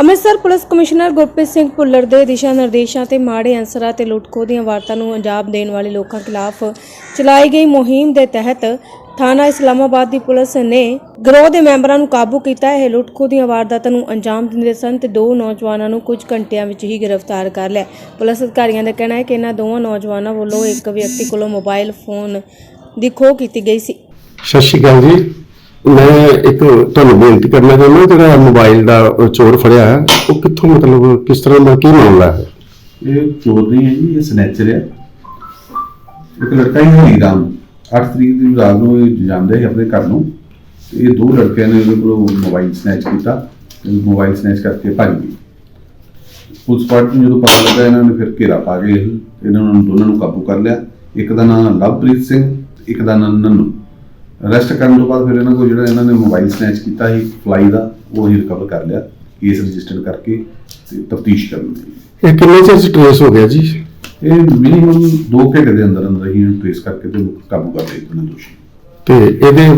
Amritsar police commissioner Gurpreet Singh Bhullar ਦੇ ਦਿਸ਼ਾ ਨਿਰਦੇਸ਼ਾਂ ਤੇ ਮਾੜੇ ਅਨਸਰਾਂ ਤੇ ਲੁੱਟਖੋ ਦੀਆਂ ਵਾਰਤਾਂ ਨੂੰ ਅੰਜਾਮ ਦੇਣ ਵਾਲੇ ਲੋਕਾਂ ਖਿਲਾਫ ਚਲਾਈ ਗਈ ਮੁਹਿੰਮ ਦੇ ਤਹਿਤ ਥਾਣਾ ਇਸਲਾਮਾਬਾਦ ਦੀ ਪੁਲਿਸ ਨੇ ਗਰੋਹ ਦੇ ਮੈਂਬਰਾਂ ਨੂੰ ਕਾਬੂ ਕੀਤਾ। ਹੈ ਇਹ ਲੁੱਟਖੋ ਦੀਆਂ ਵਾਰਦਾਤਾਂ ਨੂੰ ਅੰਜਾਮ ਦਿੰਦੇ ਸਨ ਤੇ ਦੋ ਨੌਜਵਾਨਾਂ ਨੂੰ ਕੁਝ ਘੰਟਿਆਂ ਵਿੱਚ ਹੀ ਗ੍ਰਿਫਤਾਰ ਕਰ ਲਿਆ। ਪੁਲਿਸ ਅਧਿਕਾਰੀਆਂ ਦਾ ਕਹਿਣਾ ਹੈ ਕਿ ਇਹਨਾਂ ਦੋਵਾਂ ਨੌਜਵਾਨਾਂ ਵੱਲੋਂ ਇੱਕ ਵਿਅਕਤੀ ਕੋਲੋਂ ਮੋਬਾਈਲ ਫੋਨ ਦੀ ਖੋਹ ਕੀਤੀ ਗਈ ਸੀ। ਸਤਿ ਸ਼੍ਰੀ ਅਕਾਲ ਜੀ। ਮੈਂ ਇੱਕ ਤੁਹਾਨੂੰ ਬੇਨਤੀ ਕਰਨਾ ਚਾਹੁੰਦਾ ਜਿਹੜਾ ਮੋਬਾਈਲ ਦਾ ਚੋਰ ਫੜਿਆ ਹੈ, ਉਹ ਕਿੱਥੋਂ ਮਤਲਬ ਕਿਸ ਤਰ੍ਹਾਂ ਦਾ ਕੀ ਮਾਮਲਾ ਹੈ? ਇਹ ਚੋਰ ਨਹੀਂ ਹੈ ਜੀ ਇਹ ਸਨੈਚਰ ਹੈ। ਇੱਕ ਲੜਕਾ ਹੀ ਹਰੀਰਾਮ 8 ਤਰੀਕ ਦੀ ਰਾਤ ਨੂੰ ਇਹ ਜਾਂਦੇ ਸੀ ਆਪਣੇ ਘਰ ਨੂੰ। ਤੇ ਇਹ ਦੋ ਲੜਕਿਆਂ ਨੇ ਉਹਦੇ ਕੋਲੋਂ ਮੋਬਾਈਲ ਸਨੈਚ ਕੀਤਾ ਤੇ ਮੋਬਾਈਲ ਸਨੈਚ ਕਰਕੇ ਭੱਜ ਗਏ। ਪੁਲਿਸ ਪਾਰਟੀ ਨੂੰ ਜਦੋਂ ਪਤਾ ਲੱਗਾ ਇਹਨਾਂ ਨੇ ਫਿਰ ਘੇਰਾ ਪਾ ਕੇ ਇਹ- ਇਹਨਾਂ ਨੂੰ ਦੋਨਾਂ ਨੂੰ ਕਾਬੂ ਕਰ ਲਿਆ। ਇੱਕ ਦਾ ਨਾਮ ਲਵਪ੍ਰੀਤ ਸਿੰਘ ਤੇ ਇੱਕ ਦਾ ਨਾਮ ਨੰਨੂ। ਅਰੈਸਟ ਕਰਨ ਤੋਂ ਬਾਅਦ ਫਿਰ ਇਹਨਾਂ ਕੋਲ ਜਿਹੜਾ ਇਹਨਾਂ ਨੇ ਮੋਬਾਈਲ ਸਨੈਚ ਕੀਤਾ ਸੀ ਫਲਾਈ ਦਾ ਉਹ ਹੀ ਰਿਕਵਰ ਕਰ ਲਿਆ ਕੇਸ ਰਜਿਸਟਰ ਕਰਕੇ ਤੇ ਤਫਤੀਸ਼ ਕਰਨ ਦੀ ਇਹ ਕਿੰਨੇ ਚਿਰ ਚ ਟ੍ਰੇਸ ਹੋ ਗਿਆ ਜੀ? ਇਹ ਮਿਨੀਮਮ 2 ਘੰਟੇ ਦੇ ਅੰਦਰ ਅੰਦਰ ਹੀ ਇਹਨੂੰ ਟ੍ਰੇਸ ਕਰਕੇ ਤੇ ਕਾਬੂ ਕਰ ਲਏ ਉਹਨਾਂ ਦੋਸ਼ੀ। ਤੇ ਇਹਦੇ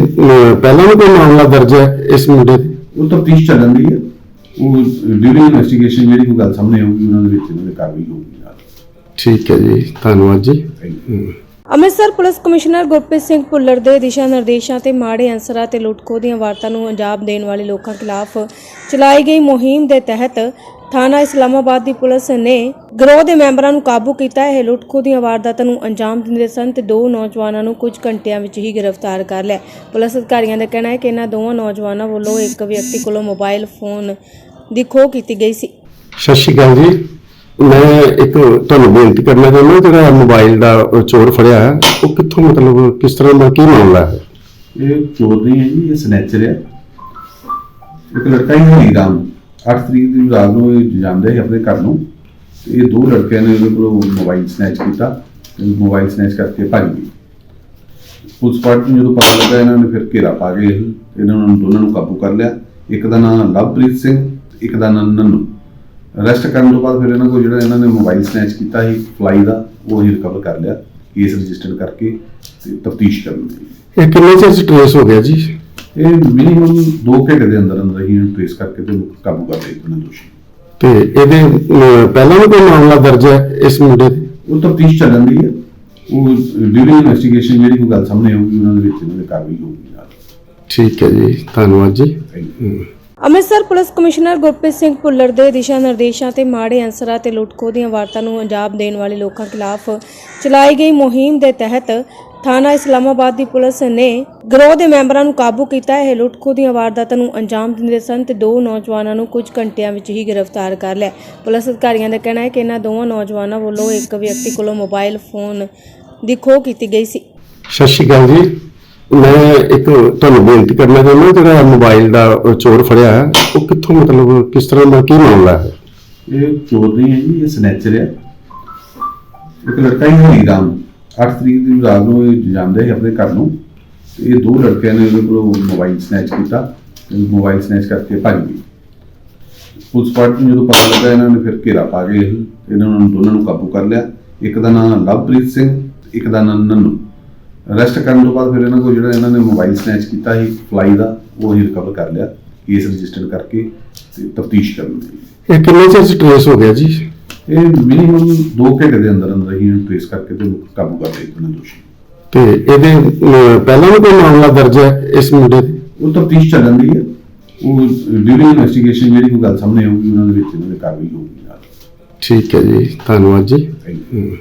ਪਹਿਲਾਂ ਵੀ ਕੋਈ ਮਾਮਲਾ ਦਰਜ ਹੈ ਇਸ ਮੁੰਡੇ ਦੇ ਉਹ ਤਫਤੀਸ਼ ਚੱਲਣ ਦੀ ਹੈ। ਉਹ ਡਿਊਰਿੰਗ ਇਨਵੈਸਟੀਗੇਸ਼ਨ ਜਿਹੜੀ ਕੋਈ ਗੱਲ ਸਾਹਮਣੇ ਆਊਗੀ ਉਹਨਾਂ ਦੇ ਵਿੱਚ ਇਹਨਾਂ ਦੀ ਕਾਰਵਾਈ ਹੋਊਗੀ ਨਾਲ। ਠੀਕ ਹੈ ਜੀ ਧੰਨਵਾਦ ਜੀ। Thank you Amritsar police commissioner Gurpreet Singh Bhullar ਦੇ ਦਿਸ਼ਾ ਨਿਰਦੇਸ਼ਾਂ ਤੇ ਮਾੜੇ ਅਨਸਰਾਂ ਤੇ ਲੁੱਟਖੋ ਦੀਆਂ ਵਾਰਤਾਂ ਨੂੰ ਅੰਜਾਮ ਦੇਣ ਵਾਲੇ ਲੋਕਾਂ ਖਿਲਾਫ ਚਲਾਈ ਗਈ ਮੁਹਿੰਮ ਦੇ ਤਹਿਤ ਥਾਣਾ ਇਸਲਾਮਾਬਾਦ ਦੀ ਪੁਲਿਸ ਨੇ ਗਰੋਹ ਦੇ ਮੈਂਬਰਾਂ ਨੂੰ ਕਾਬੂ ਕੀਤਾ। ਹੈ ਇਹ ਲੁੱਟਖੋ ਦੀਆਂ ਵਾਰਦਾਤਾਂ ਨੂੰ ਅੰਜਾਮ ਦਿੰਦੇ ਸਨ ਤੇ ਦੋ ਨੌਜਵਾਨਾਂ ਨੂੰ ਕੁਝ ਘੰਟਿਆਂ ਵਿੱਚ ਹੀ ਗ੍ਰਿਫਤਾਰ ਕਰ ਲਿਆ। ਪੁਲਿਸ ਅਧਿਕਾਰੀਆਂ ਦਾ ਕਹਿਣਾ ਹੈ ਕਿ ਇਹਨਾਂ ਦੋਵਾਂ ਨੌਜਵਾਨਾਂ ਵੱਲੋਂ ਇੱਕ ਵਿਅਕਤੀ ਕੋਲੋਂ ਮੋਬਾਈਲ ਫੋਨ ਦੀ ਖੋਹ ਕੀਤੀ ਗਈ ਸੀ। ਸਤਿ ਸ਼੍ਰੀ ਅਕਾਲ ਜੀ। ਮੈਂ ਇੱਕ ਤੁਹਾਨੂੰ ਬੇਨਤੀ ਕਰਨਾ ਚਾਹੁੰਦਾ ਜਿਹੜਾ ਮੋਬਾਈਲ ਦਾ ਚੋਰ ਫੜਿਆ ਹੈ, ਉਹ ਕਿੱਥੋਂ ਮਤਲਬ ਕਿਸ ਤਰ੍ਹਾਂ ਦਾ ਕੀ ਮਾਮਲਾ ਹੈ? ਇਹ ਚੋਰ ਨਹੀਂ ਹੈ ਜੀ ਇਹ ਸਨੈਚਰ ਹੈ। ਇੱਕ ਲੜਕਾ ਹੀ ਹਰੀਰਾਮ 8 ਤਰੀਕ ਦੀ ਰਾਤ ਨੂੰ ਇਹ ਜਾਂਦੇ ਸੀ ਆਪਣੇ ਘਰ ਨੂੰ। ਤੇ ਇਹ ਦੋ ਲੜਕਿਆਂ ਨੇ ਉਹਦੇ ਕੋਲੋਂ ਮੋਬਾਈਲ ਸਨੈਚ ਕੀਤਾ ਤੇ ਮੋਬਾਈਲ ਸਨੈਚ ਕਰਕੇ ਭੱਜ ਗਏ। ਪੁਲਿਸ ਪਾਰਟੀ ਨੂੰ ਜਦੋਂ ਪਤਾ ਲੱਗਾ ਇਹਨਾਂ ਨੇ ਫਿਰ ਘੇਰਾ ਪਾ ਕੇ ਇਹਨਾਂ ਨੂੰ ਦੋਨਾਂ ਨੂੰ ਕਾਬੂ ਕਰ ਲਿਆ। ਇੱਕ ਦਾ ਨਾਮ ਲਵਪ੍ਰੀਤ ਸਿੰਘ ਤੇ ਇੱਕ ਦਾ ਨਾਮ ਨੰਨੂ। ਅਰੈਸਟ ਕਰਨ ਤੋਂ ਬਾਅਦ ਫਿਰ ਇਹਨਾਂ ਕੋਲ ਜਿਹੜਾ ਇਹਨਾਂ ਨੇ ਮੋਬਾਈਲ ਸਨੈਚ ਕੀਤਾ ਸੀ ਫਲਾਈ ਦਾ ਉਹ ਹੀ ਰਿਕਵਰ ਕਰ ਲਿਆ ਕੇਸ ਰਜਿਸਟਰ ਕਰਕੇ ਤੇ ਤਫਤੀਸ਼ ਕਰਨ ਦੀ ਇਹ ਕਿੰਨੇ ਚਿਰ ਟ੍ਰੇਸ ਹੋ ਗਿਆ ਜੀ? ਇਹ ਮਿਨੀਮਮ 2 ਘੰਟੇ ਦੇ ਅੰਦਰ ਅੰਦਰ ਹੀ ਇਹਨੂੰ ਟ੍ਰੇਸ ਕਰਕੇ ਤੇ ਕਾਬੂ ਕਰ ਲਏ ਉਹਨਾਂ ਦੋਸ਼ੀ। ਤੇ ਇਹਦੇ ਪਹਿਲਾਂ ਵੀ ਕੋਈ ਮਾਮਲਾ ਦਰਜ ਹੈ ਇਸ ਮੁੰਡੇ ਦੇ ਉਹ ਤਫਤੀਸ਼ ਚੱਲਣ ਦੀ ਹੈ। ਉਹ ਡਿਊਰਿੰਗ ਇਨਵੈਸਟੀਗੇਸ਼ਨ ਜਿਹੜੀ ਕੋਈ ਗੱਲ ਸਾਹਮਣੇ ਆਊਗੀ ਉਹਨਾਂ ਦੇ ਵਿੱਚ ਇਹਨਾਂ ਦੀ ਕਾਰਵਾਈ ਹੋਊਗੀ ਠੀਕ ਹੈ ਜੀ ਧੰਨਵਾਦ ਜੀ। ਥੈਂਕ ਯੂ ਹਮ। ਅੰਮ੍ਰਿਤਸਰ ਪੁਲਿਸ ਕਮਿਸ਼ਨਰ ਗੁਰਪ੍ਰੀਤ ਸਿੰਘ ਭੁੱਲਰ ਦੇ ਦਿਸ਼ਾ ਨਿਰਦੇਸ਼ਾਂ ਤੇ ਮਾੜੇ ਅਨਸਰਾਂ ਤੇ ਲੁੱਟਖੋ ਦੀਆਂ ਵਾਰਤਾਂ ਨੂੰ ਅੰਜਾਮ ਦੇਣ ਵਾਲੇ ਲੋਕਾਂ ਖਿਲਾਫ ਚਲਾਈ ਗਈ ਮੁਹਿੰਮ ਦੇ ਤਹਿਤ ਥਾਣਾ ਇਸਲਾਮਾਬਾਦ ਦੀ ਪੁਲਿਸ ਨੇ ਗਰੋਹ ਦੇ ਮੈਂਬਰਾਂ ਨੂੰ ਕਾਬੂ ਕੀਤਾ। ਹੈ ਇਹ ਲੁੱਟਖੋ ਦੀਆਂ ਵਾਰਦਾਤਾਂ ਨੂੰ ਅੰਜਾਮ ਦਿੰਦੇ ਸਨ ਤੇ ਦੋ ਨੌਜਵਾਨਾਂ ਨੂੰ ਕੁਝ ਘੰਟਿਆਂ ਵਿੱਚ ਹੀ ਗ੍ਰਿਫਤਾਰ ਕਰ ਲਿਆ। ਪੁਲਿਸ ਅਧਿਕਾਰੀਆਂ ਦਾ ਕਹਿਣਾ ਹੈ ਕਿ ਇਹਨਾਂ ਦੋਵਾਂ ਨੌਜਵਾਨਾਂ ਵੱਲੋਂ ਇੱਕ ਵਿਅਕਤੀ ਕੋਲੋਂ ਮੋਬਾਈਲ ਫੋਨ ਦੀ ਖੋਹ ਕੀਤੀ ਗਈ ਸੀ। ਸਤਿ ਸ਼੍ਰੀ ਅਕਾਲ ਜੀ। ਮੈਂ ਇੱਕ ਤੁਹਾਨੂੰ ਬੇਨਤੀ ਕਰਨਾ ਚਾਹੁੰਦਾ ਜਿਹੜਾ ਮੋਬਾਈਲ ਦਾ ਚੋਰ ਫੜਿਆ ਹੈ, ਉਹ ਕਿੱਥੋਂ ਮਤਲਬ ਕਿਸ ਤਰ੍ਹਾਂ ਦਾ ਕੀ ਮਾਮਲਾ ਹੈ? ਇਹ ਚੋਰ ਨਹੀਂ ਹੈ ਜੀ ਇਹ ਸਨੈਚਰ ਹੈ। ਇੱਕ ਲੜਕਾ ਹੀ ਹਰੀਰਾਮ 8 ਤਰੀਕ ਦੀ ਰਾਤ ਨੂੰ ਇਹ ਜਾਂਦੇ ਸੀ ਆਪਣੇ ਘਰ ਨੂੰ। ਤੇ ਇਹ ਦੋ ਲੜਕਿਆਂ ਨੇ ਉਹਦੇ ਕੋਲੋਂ ਮੋਬਾਈਲ ਸਨੈਚ ਕੀਤਾ ਤੇ ਮੋਬਾਈਲ ਸਨੈਚ ਕਰਕੇ ਭੱਜ ਗਏ। ਪੁਲਿਸ ਪਾਰਟੀ ਨੂੰ ਜਦੋਂ ਪਤਾ ਲੱਗਾ ਇਹਨਾਂ ਨੇ ਫਿਰ ਘੇਰਾ ਪਾ ਕੇ ਇਹਨਾਂ ਨੂੰ ਦੋਨਾਂ ਨੂੰ ਕਾਬੂ ਕਰ ਲਿਆ। ਇੱਕ ਦਾ ਨਾਮ ਲਵਪ੍ਰੀਤ ਸਿੰਘ ਤੇ ਇੱਕ ਦਾ ਨਾਮ ਨੰਨੂ। ਅਰੈਸਟ ਕਰਨ ਤੋਂ ਬਾਅਦ ਫਿਰ ਇਹਨਾਂ ਕੋਲ ਜਿਹੜਾ ਇਹਨਾਂ ਨੇ ਮੋਬਾਈਲ ਸਨੈਚ ਕੀਤਾ ਸੀ ਫਲਾਈ ਦਾ ਉਹ ਹੀ ਰਿਕਵਰ ਕਰ ਲਿਆ ਕੇਸ ਰਜਿਸਟਰ ਕਰਕੇ ਤੇ ਤਫਤੀਸ਼ ਕਰਨ ਦੀ ਇਹ ਕਿੰਨੇ ਚਿਰ ਚ ਟ੍ਰੇਸ ਹੋ ਗਿਆ ਜੀ? ਇਹ ਮਿਨੀਮਮ 2 ਘੰਟੇ ਦੇ ਅੰਦਰ ਅੰਦਰ ਹੀ ਇਹਨੂੰ ਟ੍ਰੇਸ ਕਰਕੇ ਤੇ ਕਾਬੂ ਕਰ ਲਏ ਉਹਨਾਂ ਦੋਸ਼ੀ। ਤੇ ਇਹਦੇ ਅਮ, ਪਹਿਲਾਂ ਵੀ ਕੋਈ ਮਾਮਲਾ ਦਰਜ ਹੈ ਇਸ ਮੁੰਡੇ ਦੇ ਉਹ ਤਫਤੀਸ਼ ਚੱਲਣ ਦੀ ਹੈ। ਉਹ ਡਿਊਰਿੰਗ ਇਨਵੈਸਟੀਗੇਸ਼ਨ ਜਿਹੜੀ ਕੋਈ ਗੱਲ ਸਾਹਮਣੇ ਆਊਗੀ ਉਹਨਾਂ ਦੇ ਵਿੱਚ ਇਹਨਾਂ ਦੀ ਕਾਰਵਾਈ ਹੋਊਗੀ ਨਾਲ। ਠੀਕ ਹੈ ਜੀ ਧੰਨਵਾਦ ਜੀ। Thank you.